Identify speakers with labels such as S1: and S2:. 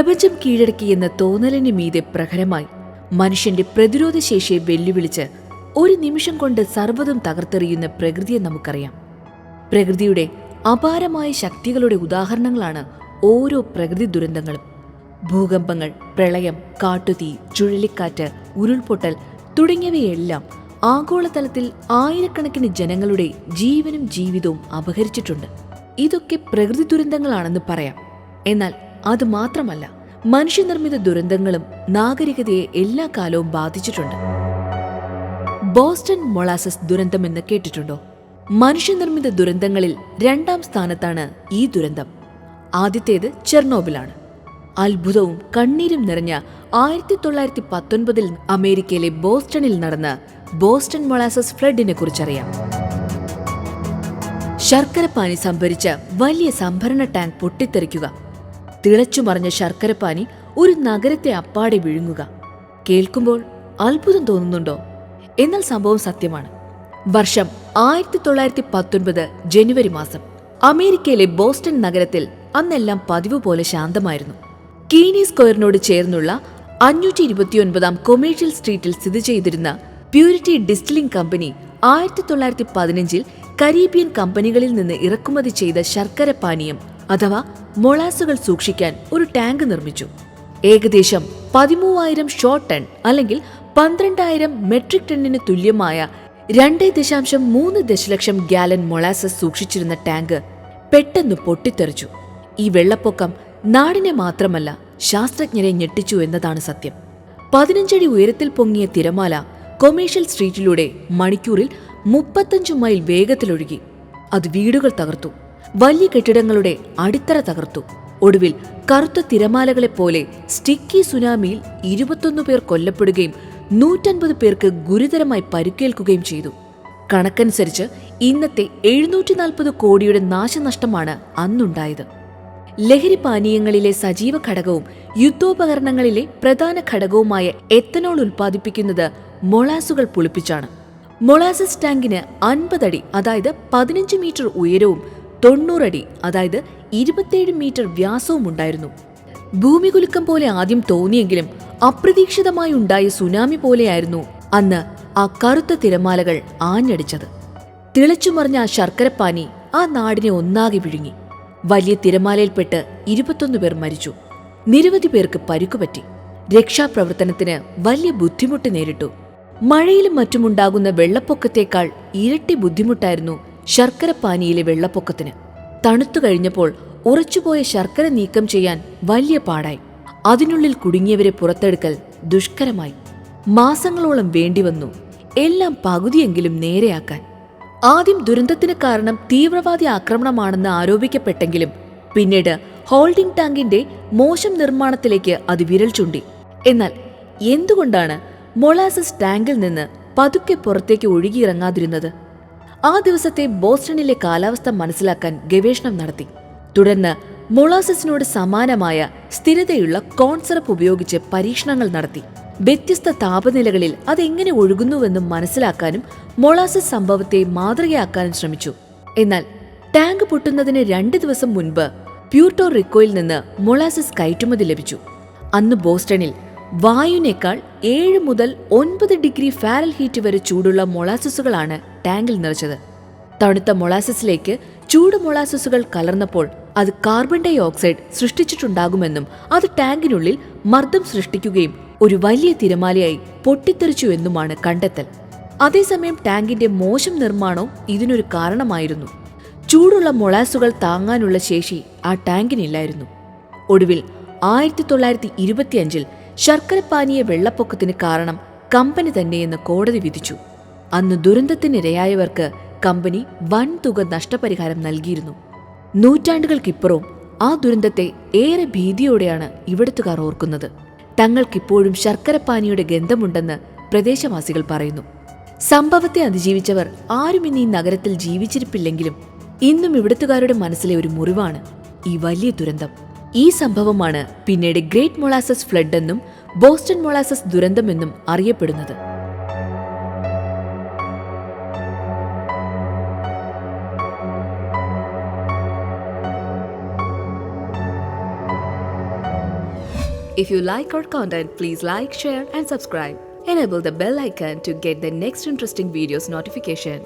S1: പ്രപഞ്ചം കീഴടക്കിയെന്ന തോന്നലിന് മീതെ പ്രഖരമായി മനുഷ്യന്റെ പ്രതിരോധ ശേഷിയെ വെല്ലുവിളിച്ച് ഒരു നിമിഷം കൊണ്ട് സർവതും തകർത്തെറിയുന്ന പ്രകൃതിയെ നമുക്കറിയാം. പ്രകൃതിയുടെ അപാരമായ ശക്തികളുടെ ഉദാഹരണങ്ങളാണ് ഓരോ പ്രകൃതി ദുരന്തങ്ങളും. ഭൂകമ്പങ്ങൾ പ്രളയം കാട്ടുതീ ചുഴലിക്കാറ്റ് ഉരുൾപൊട്ടൽ തുടങ്ങിയവയെല്ലാം ആഗോളതലത്തിൽ ആയിരക്കണക്കിന് ജനങ്ങളുടെ ജീവനും ജീവിതവും അപഹരിച്ചിട്ടുണ്ട്. ഇതൊക്കെ പ്രകൃതി ദുരന്തങ്ങളാണെന്ന് പറയാം. എന്നാൽ അത് മാത്രമല്ല. മനുഷ്യനിർമ്മിത ദുരന്തങ്ങളും നാഗരികതയെ എല്ലാ കാലവും ബാധിച്ചിട്ടുണ്ട്. ബോസ്റ്റൺ മൊളാസസ് ദുരന്തമെന്ന് കേട്ടിട്ടുണ്ടോ? മനുഷ്യനിർമ്മിത ദുരന്തങ്ങളിൽ രണ്ടാം സ്ഥാനത്താണ് ഈ ദുരന്തം. ആദ്യത്തേത് ചെർണോബിലാണ്. അത്ഭുതവും കണ്ണീരും നിറഞ്ഞ ആയിരത്തി തൊള്ളായിരത്തി പത്തൊൻപതിൽ അമേരിക്കയിലെ ബോസ്റ്റണിൽ നടന്ന ബോസ്റ്റൺ മൊളാസസ് ഫ്ലഡിനെ കുറിച്ചറിയാം. ശർക്കരപ്പാനി സംഭരിച്ച വലിയ സംഭരണ ടാങ്ക് പൊട്ടിത്തെറിക്കുക. തിളച്ചുമറിഞ്ഞ ശർക്കരപ്പാനി ഒരു നഗരത്തെ അപ്പാടെ വിഴുങ്ങുക. കേൾക്കുമ്പോൾ അത്ഭുതം തോന്നുന്നുണ്ടോ? എന്നാൽ സംഭവം സത്യമാണ്. വർഷം ആയിരത്തി തൊള്ളായിരത്തി പത്തൊൻപത് ജനുവരി മാസം അമേരിക്കയിലെ ബോസ്റ്റൺ നഗരത്തിൽ അന്നെല്ലാം പതിവ് പോലെ ശാന്തമായിരുന്നു. കീനി സ്ക്വയറിനോട് ചേർന്നുള്ള അഞ്ഞൂറ്റി ഇരുപത്തിയൊൻപതാം കൊമേഴ്ഷ്യൽ സ്ട്രീറ്റിൽ സ്ഥിതി ചെയ്തിരുന്ന പ്യൂരിറ്റി ഡിസ്റ്റിലിംഗ് കമ്പനി ആയിരത്തി തൊള്ളായിരത്തി പതിനഞ്ചിൽ കരീബിയൻ കമ്പനികളിൽ നിന്ന് ഇറക്കുമതി ചെയ്ത ശർക്കര പാനീയം അഥവാ മൊളാസുകൾ സൂക്ഷിക്കാൻ ഒരു ടാങ്ക് നിർമ്മിച്ചു. ഏകദേശം പതിമൂവായിരം ഷോർട്ട് ടൺ അല്ലെങ്കിൽ പന്ത്രണ്ടായിരം മെട്രിക് ടണ്ണിന് തുല്യമായ രണ്ട് ദശാംശം മൂന്ന് ദശലക്ഷം ഗാലൻ മൊളാസസ് സൂക്ഷിച്ചിരുന്ന ടാങ്ക് പെട്ടെന്ന് പൊട്ടിത്തെറിച്ചു. ഈ വെള്ളപ്പൊക്കം നാടിനെ മാത്രമല്ല ശാസ്ത്രജ്ഞരെ ഞെട്ടിച്ചു എന്നതാണ് സത്യം. പതിനഞ്ചടി ഉയരത്തിൽ പൊങ്ങിയ തിരമാല കൊമേഴ്ഷ്യൽ സ്ട്രീറ്റിലൂടെ മണിക്കൂറിൽ മുപ്പത്തഞ്ചു മൈൽ വേഗത്തിലൊഴുകി. അത് വീടുകൾ തകർത്തു. വലിയ കെട്ടിടങ്ങളുടെ അടിത്തറ തകർത്തു. ഒടുവിൽ കറുത്ത തിരമാലകളെ പോലെ സ്റ്റിക്കി സുനാമിയിൽ ഇരുപത്തൊന്ന് പേർ കൊല്ലപ്പെടുകയും നൂറ്റൻപത് പേർക്ക് ഗുരുതരമായി പരുക്കേൽക്കുകയും ചെയ്തു. കണക്കനുസരിച്ച് ഇന്നത്തെ എഴുന്നൂറ്റി നാൽപ്പത് കോടിയുടെ നാശനഷ്ടമാണ് അന്നുണ്ടായത്. ലഹരി പാനീയങ്ങളിലെ സജീവ ഘടകവും യുദ്ധോപകരണങ്ങളിലെ പ്രധാന ഘടകവുമായ എത്തനോൾ ഉൽപ്പാദിപ്പിക്കുന്നത് മൊളാസുകൾ പുളിപ്പിച്ചാണ്. മൊളാസസ് ടാങ്കിന് അൻപതടി അതായത് പതിനഞ്ച് മീറ്റർ ഉയരവും തൊണ്ണൂറടി അതായത് ഇരുപത്തിയേഴ് മീറ്റർ വ്യാസവും ഉണ്ടായിരുന്നു. ഭൂമികുലുക്കം പോലെ ആദ്യം തോന്നിയെങ്കിലും അപ്രതീക്ഷിതമായി ഉണ്ടായ സുനാമി പോലെയായിരുന്നു അന്ന് ആ കറുത്ത തിരമാലകൾ ആഞ്ഞടിച്ചത്. തിളച്ചുമറിഞ്ഞ ആ ശർക്കരപ്പാനി ആ നാടിനെ ഒന്നാകെ വിഴുങ്ങി. വലിയ തിരമാലയിൽപ്പെട്ട് ഇരുപത്തൊന്ന് പേർ മരിച്ചു. നിരവധി പേർക്ക് പരുക്കുപറ്റി. രക്ഷാപ്രവർത്തനത്തിന് വലിയ ബുദ്ധിമുട്ട് നേരിട്ടു. മഴയിലും മറ്റുമുണ്ടാകുന്ന വെള്ളപ്പൊക്കത്തേക്കാൾ ഇരട്ടി ബുദ്ധിമുട്ടായിരുന്നു ശർക്കരപ്പാനിയിലെ വെള്ളപ്പൊക്കത്തിന്. തണുത്തു കഴിഞ്ഞപ്പോൾ ഉറച്ചുപോയ ശർക്കര നീക്കം ചെയ്യാൻ വലിയ പാടായി. അതിനുള്ളിൽ കുടുങ്ങിയവരെ പുറത്തെടുക്കൽ ദുഷ്കരമായി. മാസങ്ങളോളം വേണ്ടിവന്നു. എല്ലാം പകുതിയെങ്കിലും നേരെയാക്കാൻ. ആദ്യം ദുരന്തത്തിന് കാരണം തീവ്രവാദി ആക്രമണമാണെന്ന് ആരോപിക്കപ്പെട്ടെങ്കിലും പിന്നീട് ഹോൾഡിംഗ് ടാങ്കിന്റെ മോശം നിർമ്മാണത്തിലേക്ക് അത് വിരൽ ചൂണ്ടി. എന്നാൽ എന്തുകൊണ്ടാണ് മൊളാസസ് ടാങ്കിൽ നിന്ന് പതുക്കെ പുറത്തേക്ക് ഒഴുകിയിറങ്ങാതിരുന്നത്? ആ ദിവസത്തെ ബോസ്റ്റണിലെ കാലാവസ്ഥ മനസ്സിലാക്കാൻ ഗവേഷണം നടത്തി. തുടർന്ന് മൊളാസസിനോട് സമാനമായ സ്ഥിരതയുള്ള കോൺസറപ്പ് ഉപയോഗിച്ച് പരീക്ഷണങ്ങൾ നടത്തി. വ്യത്യസ്ത താപനിലകളിൽ അതെങ്ങനെ ഒഴുകുന്നുവെന്നും മനസ്സിലാക്കാനും മൊളാസസ് സംഭവത്തെ മാതൃകയാക്കാനും ശ്രമിച്ചു. എന്നാൽ ടാങ്ക് പൊട്ടുന്നതിന് രണ്ട് ദിവസം മുൻപ് പ്യൂർട്ടോ റിക്കോയിൽ നിന്ന് മൊളാസസ് കയറ്റുമതി ലഭിച്ചു. അന്ന് ബോസ്റ്റണിൽ വായുവിനേക്കാൾ ഏഴ് മുതൽ ഒൻപത് ഡിഗ്രി ഫാരൽ ഹീറ്റ് വരെ ചൂടുള്ള മൊളാസസുകളാണ് ടാങ്കിൽ നിറച്ചത്. തണുത്ത മൊളാസസിലേക്ക് ചൂട് മൊളാസസുകൾ കലർന്നപ്പോൾ അത് കാർബൺ ഡൈ ഓക്സൈഡ് സൃഷ്ടിച്ചിട്ടുണ്ടാകുമെന്നും അത് ടാങ്കിനുള്ളിൽ മർദ്ദം സൃഷ്ടിക്കുകയും ഒരു വലിയ തിരമാലയായി പൊട്ടിത്തെറിച്ചു എന്നുമാണ് കണ്ടെത്തൽ. അതേസമയം ടാങ്കിന്റെ മോശം നിർമ്മാണവും ഇതിനൊരു കാരണമായിരുന്നു. ചൂടുള്ള മൊളാസുകൾ താങ്ങാനുള്ള ശേഷി ആ ടാങ്കിനില്ലായിരുന്നു. ഒടുവിൽ ആയിരത്തി തൊള്ളായിരത്തി ഇരുപത്തിയഞ്ചിൽ ശർക്കരപ്പാനീയ വെള്ളപ്പൊക്കത്തിന് കാരണം കമ്പനി തന്നെയെന്ന് കോടതി വിധിച്ചു. അന്ന് ദുരന്തത്തിനിരയായവർക്ക് കമ്പനി വൻതുക നഷ്ടപരിഹാരം നൽകിയിരുന്നു. നൂറ്റാണ്ടുകൾക്കിപ്പുറവും ആ ദുരന്തത്തെ ഏറെ ഭീതിയോടെയാണ് ഇവിടുത്തുകാർ ഓർക്കുന്നത്. തങ്ങൾക്കിപ്പോഴും ശർക്കരപ്പാനിയുടെ ഗന്ധമുണ്ടെന്ന് പ്രദേശവാസികൾ പറയുന്നു. സംഭവത്തെ അതിജീവിച്ചവർ ആരും ഇന്ന് ഈ നഗരത്തിൽ ജീവിച്ചിരിപ്പില്ലെങ്കിലും ഇന്നും ഇവിടുത്തുകാരുടെ മനസ്സിലെ ഒരു മുറിവാണ് ഈ വലിയ ദുരന്തം. ഈ സംഭവമാണ് പിന്നീട് ഗ്രേറ്റ് മൊളാസസ് ഫ്ലഡ് എന്നും ബോസ്റ്റൺ മൊളാസസ് ദുരന്തമെന്നും അറിയപ്പെടുന്നത് If you like our content, please like, share, and subscribe. Enable the bell icon to get the next interesting videos notification.